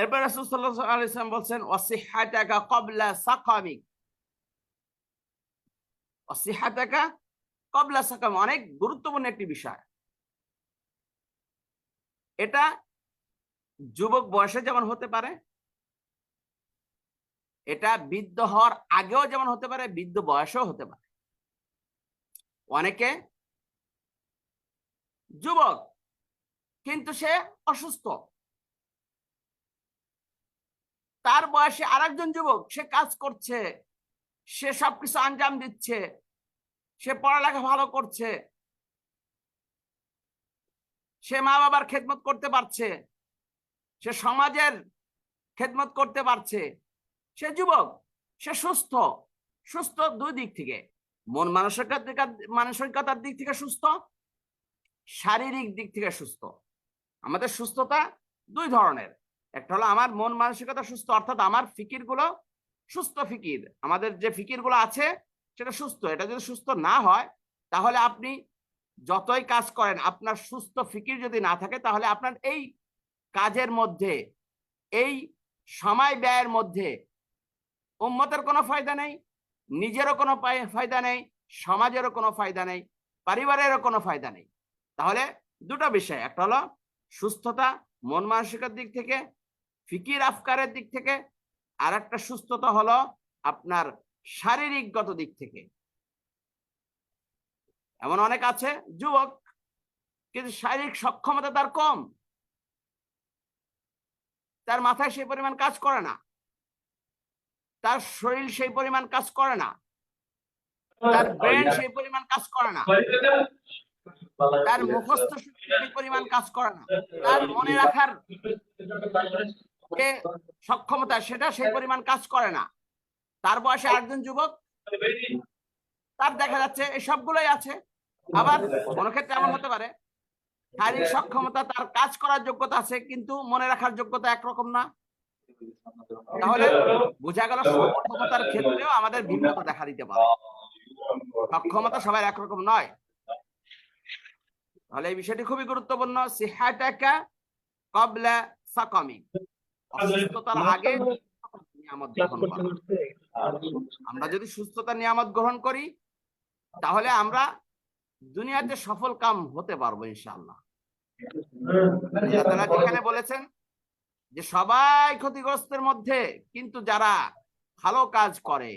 এরপর রাসূল সাল্লাল্লাহু আলাইহি ওয়াসাল্লাম বলছেন, ওয়াসিহাতাকা ক্বাবলা সাকামিক। ওয়াসিহাতাকা ক্বাবলা সাকাম, অনেক গুরুত্বপূর্ণ একটি বিষয়। এটা যুবক বয়সে যেমন হতে পারে, এটা বৃদ্ধ হওয়ার আগেও যেমন হতে পারে, বৃদ্ধ বয়সেও হতে পারে। অনেকে যুবক, কিন্তু সে অসুস্থ। তার বয়সে আরেকজন যুবক, সে কাজ করছে, সে সবকিছু আঞ্জাম দিচ্ছে, সে পড়ালেখা ভালো করছে, সে মা বাবার খেদমত করতে পারছে, সে সমাজের খেদমত করতে পারছে। সে যুবক, সে সুস্থ সুস্থ দুই দিক থেকে। মন মানসিকতা মানসিকতার দিক থেকে সুস্থ, শারীরিক দিক থেকে সুস্থ। আমাদের সুস্থতা দুই ধরনের। একটা হলো আমার মন মানসিকতা সুস্থ, অর্থাৎ আমার ফিকিরগুলো সুস্থ ফিকির। আমাদের যে ফিকিরগুলো আছে, সেটা সুস্থ। এটা যদি সুস্থ না হয়, তাহলে আপনি যতই কাজ করেন, আপনার সুস্থ ফিকির যদি না থাকে, তাহলে আপনার এই কাজের মধ্যে, এই সময় ব্যয়ের মধ্যে উম্মতের কোনো ফায়দা নেই, নিজেরও কোনো ফায়দা নেই, সমাজেরও কোনো ফায়দা নেই, পরিবারেরও কোনো ফায়দা নেই। তাহলে দুটো বিষয়। একটা হলো সুস্থতা, মন মানসিকতার দিক থেকে ফিকির আফকারের দিক থেকে আর একটা সুস্থতা হলো আপনার শারীরিকগত দিক থেকে। এমন অনেক আছে, যুবক, কিন্তু শারীরিক সক্ষমতা তার কম। তার মাথায় সেই পরিমাণ কাজ করে না। তার শরীর সেই পরিমাণ কাজ করে না। তার ব্রেন সেই পরিমাণ কাজ করে না। তার মুখস্থ সেই পরিমাণ কাজ করে না। তার মনে রাখার যে সক্ষমতা সেটা সেই পরিমাণ কাজ করে না। তার বয়সে একজন যুবক, তার দেখা যাচ্ছে এই সবগুলোই আছে। আবার কোন ক্ষেত্রে এমন হতে পারে, শারীরিক সক্ষমতা, তার কাজ করার যোগ্যতা আছে, কিন্তু মনে রাখার যোগ্যতা একরকম না। তাহলে বোঝা গেল সক্ষমতার ক্ষেত্রেও আমাদের ভিন্নতা দেখা দিতে পারে। সক্ষমতা সবাই একরকম নয়। তাহলে এই বিষয়টি খুবই গুরুত্বপূর্ণ। সিহাটাকা কবলা সাকামি। অসুস্থতার আগে নিয়ামত গ্রহণ আমরা যদি সুস্থতার নিয়ামত গ্রহণ করি তাহলে আমরা দুনিয়াতে সফল কাম হতে পারব ইনশাআল্লাহ। যেখানে বলেছেন যে সবাই ক্ষতিগ্রস্তের মধ্যে কিন্তু যারা ভালো কাজ করে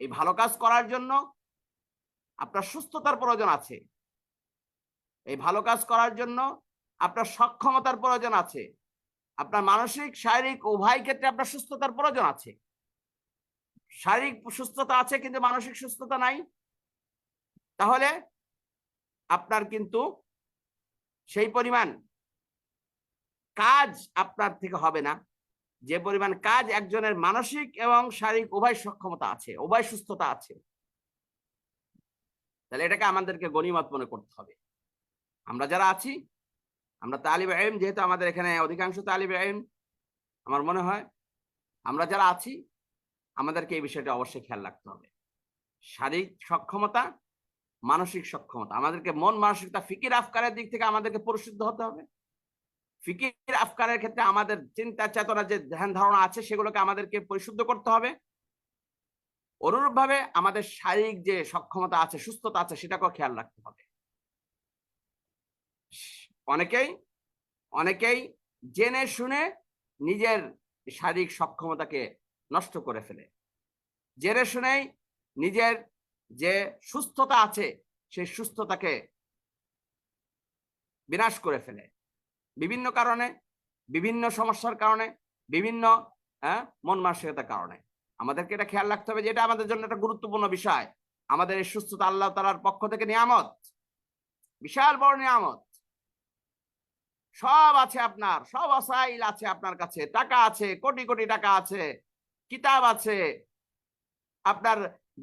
এই ভালো কাজ করার জন্য আপনার সুস্থতার প্রয়োজন আছে। এই ভালো কাজ করার জন্য আপনার সক্ষমতার প্রয়োজন আছে। আপনার মানসিক, শারীরিক উভয় ক্ষেত্রে আপনার সুস্থতার প্রয়োজন আছে। শারীরিক সুস্থতা আছে কিন্তু মানসিক সুস্থতা নাই। তাহলে আপনার কিন্তু সেই পরিমাণ কাজ আপনার থেকে হবে না। যে পরিমাণ কাজ একজনের মানসিক এবং শারীরিক উভয় সক্ষমতা আছে, উভয় সুস্থতা আছে। তাহলে এটাকে আমাদেরকে গণিমত মনে করতে হবে। আমরা যারা আছি আমরা তালিব আইম যেহেতু আমাদের এখানে অধিকাংশ তালিব আইম আমার মনে হয় আমরা যারা আছি, আমাদেরকে এই বিষয়টা অবশ্যই খেয়াল রাখতে হবে। শারীরিক সক্ষমতা, মানসিক সক্ষমতা। আমাদেরকে মন মানসিকতা, ফিকির আফকারের দিক থেকে আমাদেরকে পরিশুদ্ধ হতে হবে। ফিকির আফকারের ক্ষেত্রে আমাদের চিন্তা চেতনা যে ধ্যান ধারণা আছে, সেগুলোকে আমাদেরকে পরিশুদ্ধ করতে হবে। অনুরূপ ভাবে আমাদের শারীরিক যে সক্ষমতা আছে, সুস্থতা আছে, সেটাকেও খেয়াল রাখতে হবে। অনেকেই অনেকেই জেনে শুনে নিজের শারীরিক সক্ষমতাকে নষ্ট করে ফেলে। জেনে শুনেই নিজের যে সুস্থতা আছে, সেই সুস্থতাকে বিনাশ করে ফেলে। বিভিন্ন কারণে, বিভিন্ন সমস্যার কারণে, বিভিন্ন মন মানসিকতার কারণে। আমাদেরকে এটা খেয়াল রাখতে হবে যে এটা আমাদের জন্য একটা গুরুত্বপূর্ণ বিষয়। আমাদের এই সুস্থতা আল্লাহ তালার পক্ষ থেকে নিয়ামত। বিশাল বড় নিয়ামত। সব আছে আপনার, সব অসাইল আছে আপনার কাছে। টাকা আছে, কোটি কোটি টাকা আছে, কিতাব আছে। আপনার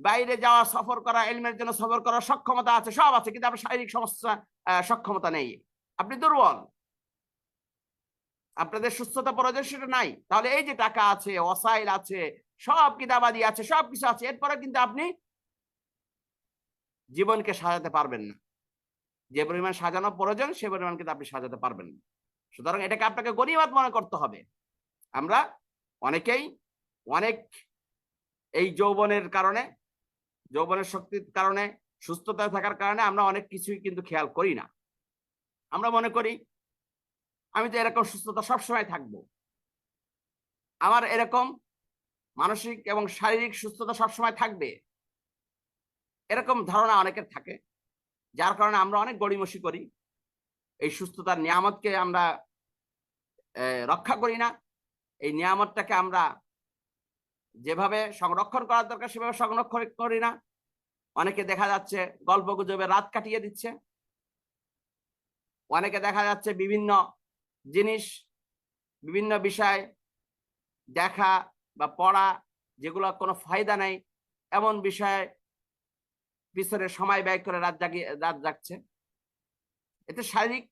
বাইরে যাওয়া, সফর করা, এলমের জন্য সফর করার সক্ষমতা আছে, সব আছে, কিন্তু আপনার শারীরিক সমস্যা সক্ষমতা নেই। আপনি দুর্বল। আপনাদের সুস্থতা প্রয়োজন সেটা নাই। তাহলে এই যে টাকা আছে, অসাইল আছে, সব কিতাবাদি আছে সব কিছু আছে, এরপরে কিন্তু আপনি জীবনকে সাজাতে পারবেন না। যে পরিমাণ সাজানো প্রয়োজন, সে পরিমাণ কিন্তু আপনি সাজাতে পারবেন না। সুতরাং এটাকে আপনাকে গণিমাত মনে করতে হবে। আমরা অনেকেই অনেক এই যৌবনের কারণে, যৌবনের শক্তির কারণে সুস্থতা থাকার কারণে আমরা অনেক কিছুই কিন্তু খেয়াল করি না। আমরা মনে করি, আমি তো এরকম সুস্থতা সবসময় থাকব। আমার এরকম মানসিক এবং শারীরিক সুস্থতা সবসময় থাকবে। এরকম ধারণা অনেকের থাকে। যার কারণে আমরা অনেক গড়িমসি করি। এই সুস্থতার নিয়ামতকে আমরা রক্ষা করি না। এই নিয়ামতটাকে আমরা যেভাবে সংরক্ষণ করার দরকার, সেভাবে সংরক্ষণ করি না। অনেকে দেখা যাচ্ছে গল্প গুজবে রাত কাটিয়ে দিচ্ছে। অনেকে দেখা যাচ্ছে বিভিন্ন জিনিস, বিভিন্ন বিষয় দেখা বা পড়া যেগুলো কোনো ফায়দা নেই। এমন বিষয়ে পিছনে সময় ব্যয় করে রাত জাগিয়ে রাত জাগছে। এতে শারীরিক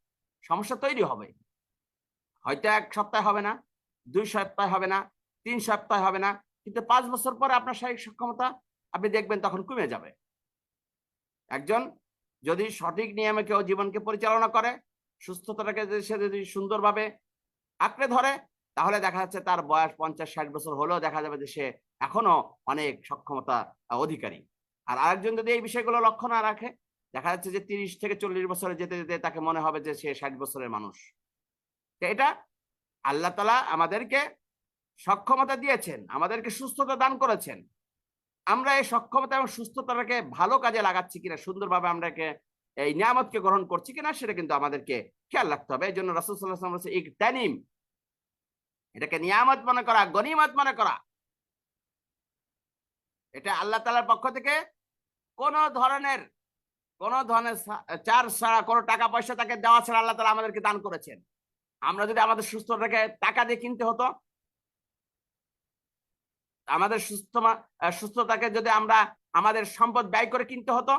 সমস্যা তৈরি হবে। হয়তো এক সপ্তাহ হবে না, দুই সপ্তাহ হবে না, তিন সপ্তাহ হবে না, কিন্তু পাঁচ বছর পরে আপনার শারীরিক সক্ষমতা আপনি দেখবেন তখন কমে যাবে। একজন যদি সঠিক নিয়মে কেউ জীবনকে পরিচালনা করে, সুস্থতাটাকে সে যদি সুন্দরভাবে আঁকড়ে ধরে, তাহলে দেখা যাচ্ছে তার বয়স পঞ্চাশ ষাট বছর হলেও দেখা যাবে যে সে এখনও অনেক সক্ষমতা অধিকারী। আর আরেকজন যদি এই বিষয়গুলো লক্ষ্য না রাখে, দেখা যাচ্ছে যে তিরিশ থেকে চল্লিশ বছরে যেতে যেতে তাকে মনে হবে যে সে ষাট বছরের মানুষ। এটা আল্লাহ তালা আমাদেরকে সক্ষমতা দিয়েছেন, আমাদেরকে সুস্থতা দান করেছেন। আমরা এই সক্ষমতা এবং সুস্থতাটাকে ভালো কাজে লাগাচ্ছি কিনা, সুন্দরভাবে আমরা এই নিয়ামতকে গ্রহণ করছি কিনা, সেটা কিন্তু আমাদেরকে খেয়াল রাখতে হবে। এই জন্য রাসুল সাল্লাহ ইক তানিম এটাকে নিয়ামত মনে করা, গনিমত মনে করা। এটা আল্লাহ তালার পক্ষ থেকে কোন ধরনের কোন ধরনের চার ছাড়া, কোনো টাকা পয়সা তাকে দেওয়া ছাড়া আল্লাহ তালা আমাদেরকে দান করেছেন। আমরা যদি আমাদের সুস্থটাকে টাকা দিয়ে কিনতে হতো, আমাদের সুস্থ সুস্থতাকে যদি আমরা আমাদের সম্পদ ব্যয় করে কিনতে হতো,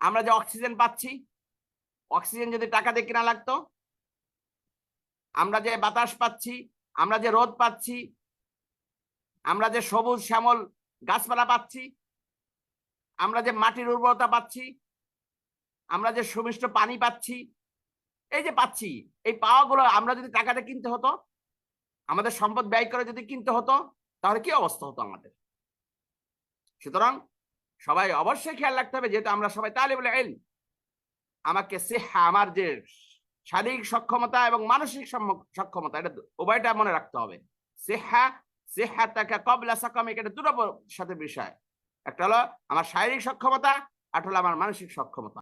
আমরা যে অক্সিজেন পাচ্ছি, অক্সিজেন যদি টাকা দিয়ে কেনা লাগতো, আমরা যে বাতাস পাচ্ছি, আমরা যে রোদ পাচ্ছি, আমরা যে সবুজ শ্যামল গাছপালা পাচ্ছি, আমরা যে মাটির উর্বরতা পাচ্ছি, আমরা যে সুমিষ্ট পানি পাচ্ছি, এই যে পাচ্ছি, এই পাওয়াগুলো আমরা যদি টাকাতে কিনতে হতো, আমাদের সম্পদ ব্যয় করে যদি কিনতে হতো, তাহলে কি অবস্থা হতো আমাদের? সুতরাং সবাই অবশ্যই খেয়াল রাখতে হবে, যেহেতু আমরা সবাই তাহলে বলে এল আমাকে সেহা, আমার যে শারীরিক সক্ষমতা এবং মানসিক সক্ষমতা, এটা উভয়টা মনে রাখতে হবে। সেহা সেহা তাকে কবলা সাকামিক, এটা দুটো সাথে বিষয় একটা হলো আমার শারীরিক সক্ষমতা আর হলো আমার মানসিক সক্ষমতা।